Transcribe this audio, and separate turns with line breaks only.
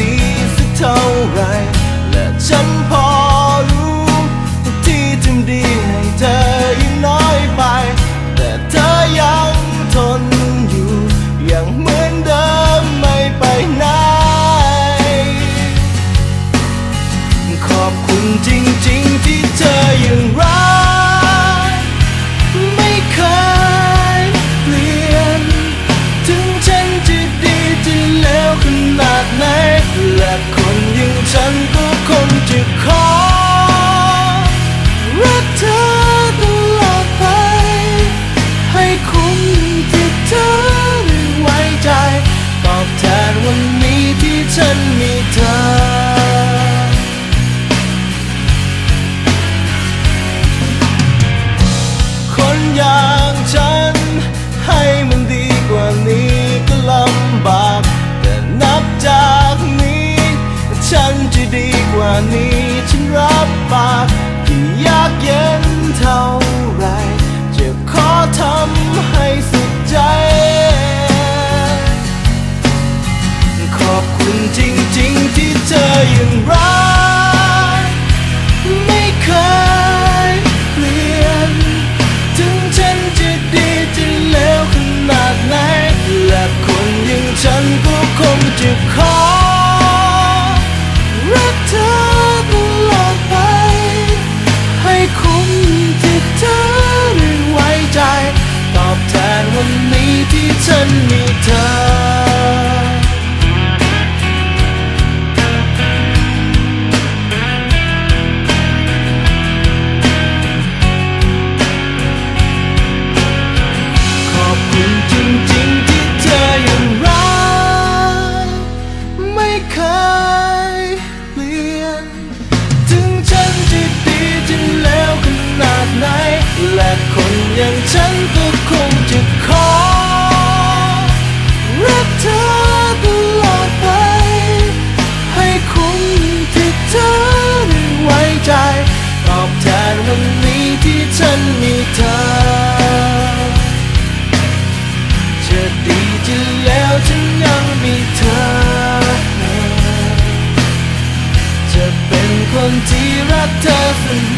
ดีสักเท่าไรและฉัน อย่างฉันก็คงจะขอ ที่ดีกว่านี้ฉันรับปากที่ยากเย็นเท่าไรจะขอทำันมีเธอ ขอบคุณจริง Definitely.